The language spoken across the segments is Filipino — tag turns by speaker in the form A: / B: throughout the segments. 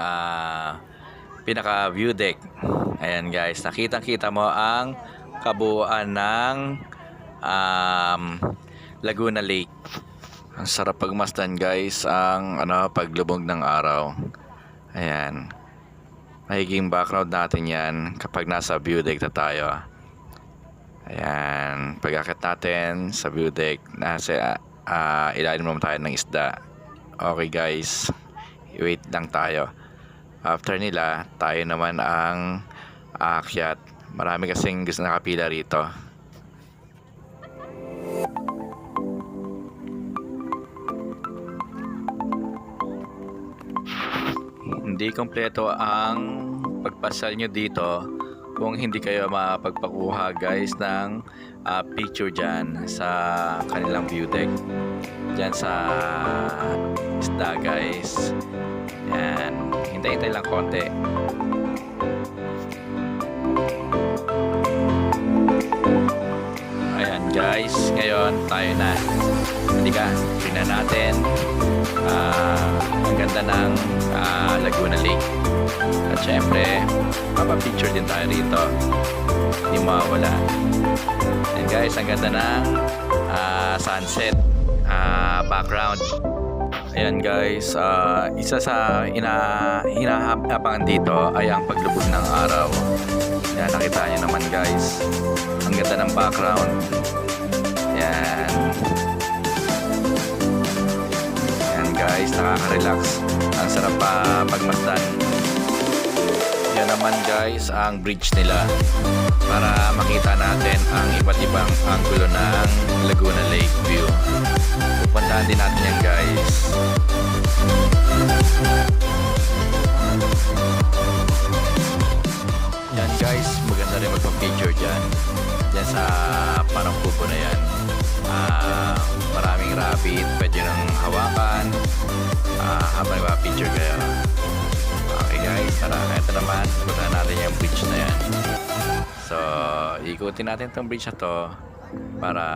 A: ah, pinaka view deck. Ayan guys, nakitang-kita mo ang kabuuan ng um, Laguna Lake. Ang sarap pagmasdan guys ang ano paglubog ng araw. Ayan. Magiging background natin 'yan kapag nasa view deck na tayo. Ayan, pag-akit natin sa view deck, nasa ah, ilalim naman tayo ng isda. Okay guys, wait lang tayo. After nila, tayo naman ang aakyat. Marami kasing gusto nakapila rito. Hindi kompleto ang pagpasal nyo dito kung hindi kayo makapagpakuha guys ng ah, picture dyan sa kanilang view deck. Dyan sa isda guys. Yan. Hintay-hintay lang konti. Ayan guys, ngayon tayo na. Hindi ka, tingnan natin. Ah, ang ganda ng ah, Laguna Lake. At syempre, papapicture din tayo rito. Hindi mawawala. And guys, ang ganda ng ah, sunset ah, background. Ayan guys, ah, isa sa ina hinahabangan dito ay ang paglubog ng araw. Yan, nakita nyo naman guys. Ang ganda ng background. Yan. Yan guys, nakaka-relax. Ang sarap pa pagmasdan. Yan naman guys, ang bridge nila para makita natin ang iba't ibang anggulo ng Laguna Lake view. Pupuntahan din natin yan guys. Ikutin natin itong bridge na to para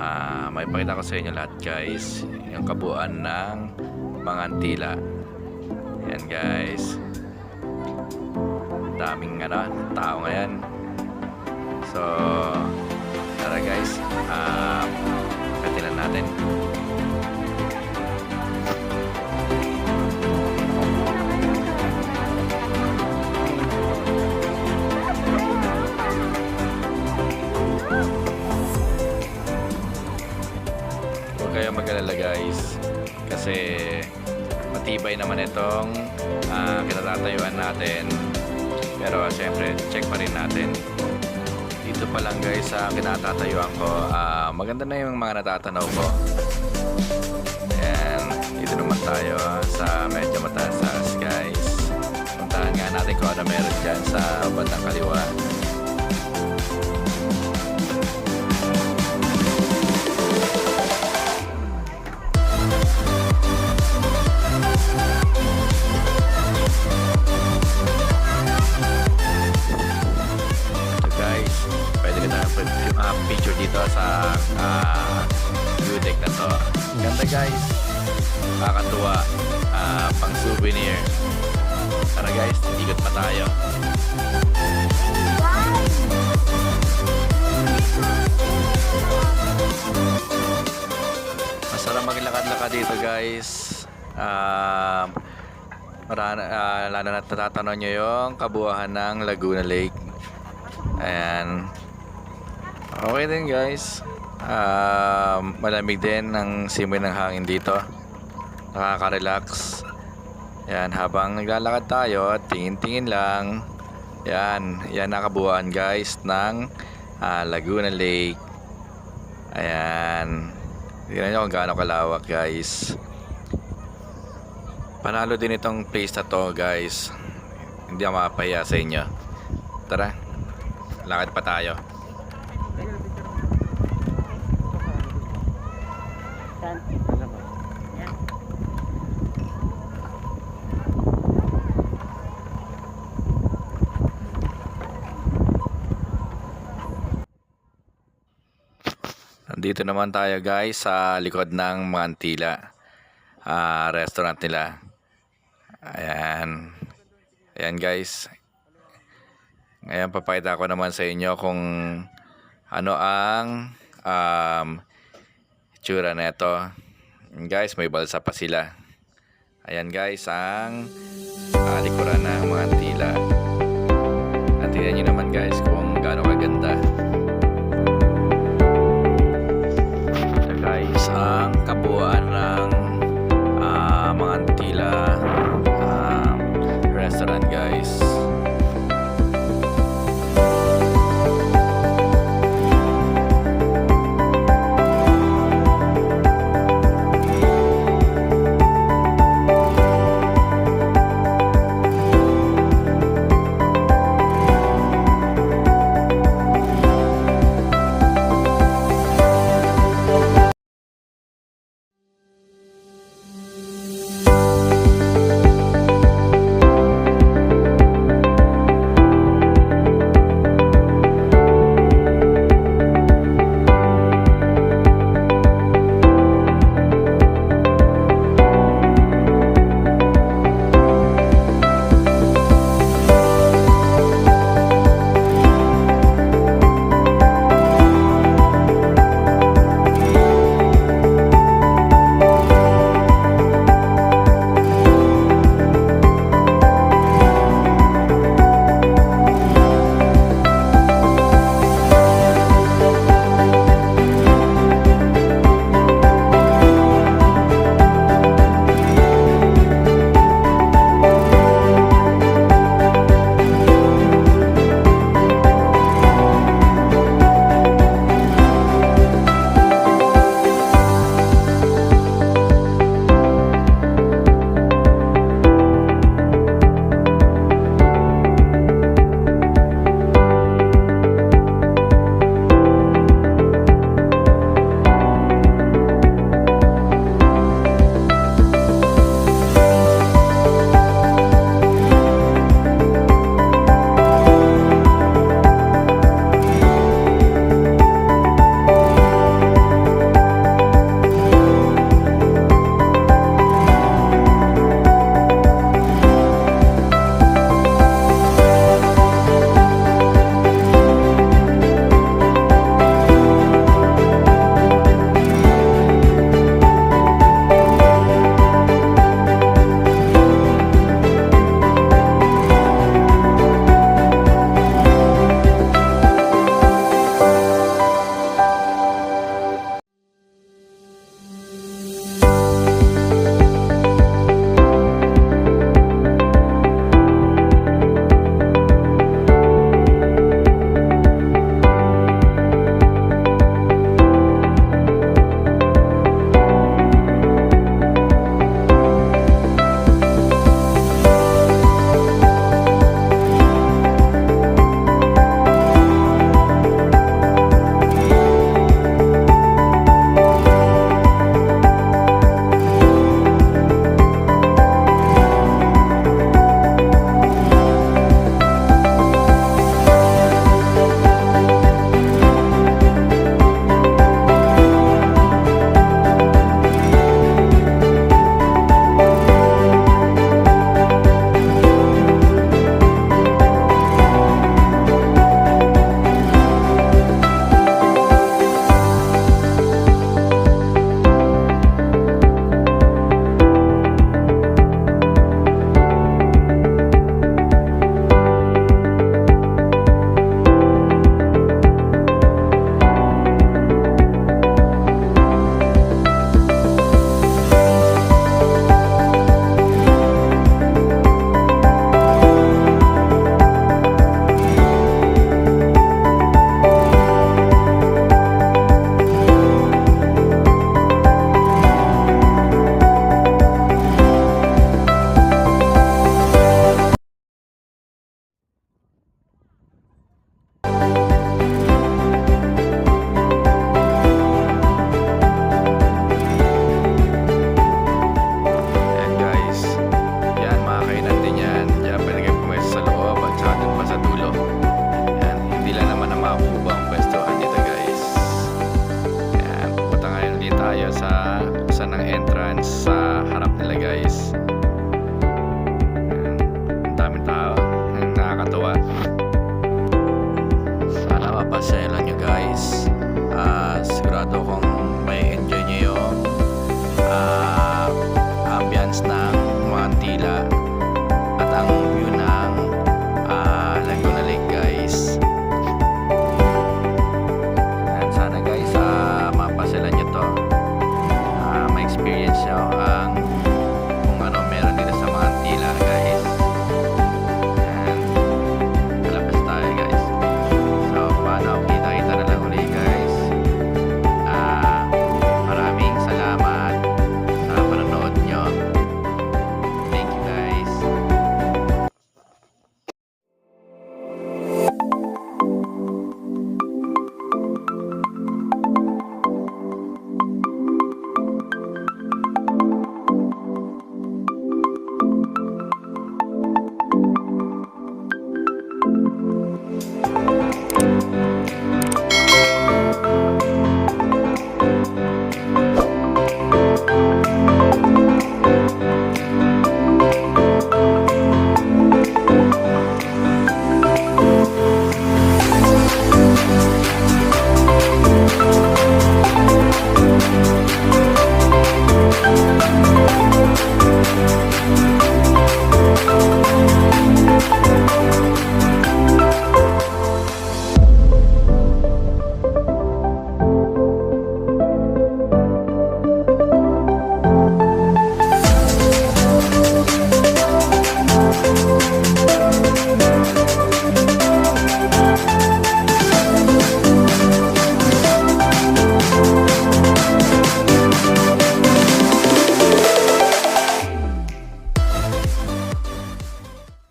A: ah, may pakita ko sa inyo lahat guys yung kabuuan ng mga antila. Guys daming ano, tao ngayon. So, tara guys, um, katilan natin. Mag-alala guys, kasi matibay naman itong ah, kinatatayuan natin pero siyempre, check pa rin natin. Dito pa lang guys sa kinatatayuan ko. ah, maganda na yung mga natatanaw ko. Ayan. Dito naman tayo sa medyo mataas taas guys. Puntahan nga natin kung ano meron dyan sa bandang kaliwa. Uh, picture dito sa uh, view deck na to. Ganda guys. Kakatuwa. Ah, pang souvenir. Tara guys, ikot pa tayo. Masarap maglakad-lakad dito guys. Um, marana, ah, lalo na natatanaw nyo yung kabuuan ng Laguna Lake. Ayan. Okay din guys. Ah, malamig din ang simoy ng hangin dito. Nakaka-relax. Yan, habang naglalakad tayo, tingin-tingin lang. Yan, yan nakabuuan guys ng ah, Laguna Lake. Ayan. Tingnan nyo kung gaano kalawak guys. Panalo din itong place na to guys. Hindi ako mapapahiya sa inyo. Tara, lakad pa tayo.
B: Saan? Yan.
A: Nandito naman tayo guys sa likod ng Mantila ah restaurant nila. Ayan. Ayan guys. Ngayon papakita ko naman sa inyo kung ano ang um, itsura na ito. Guys, may balsa pa sila. Ayan guys, ang ah, likuran ng Mantila. At tingnan nyo naman guys kung.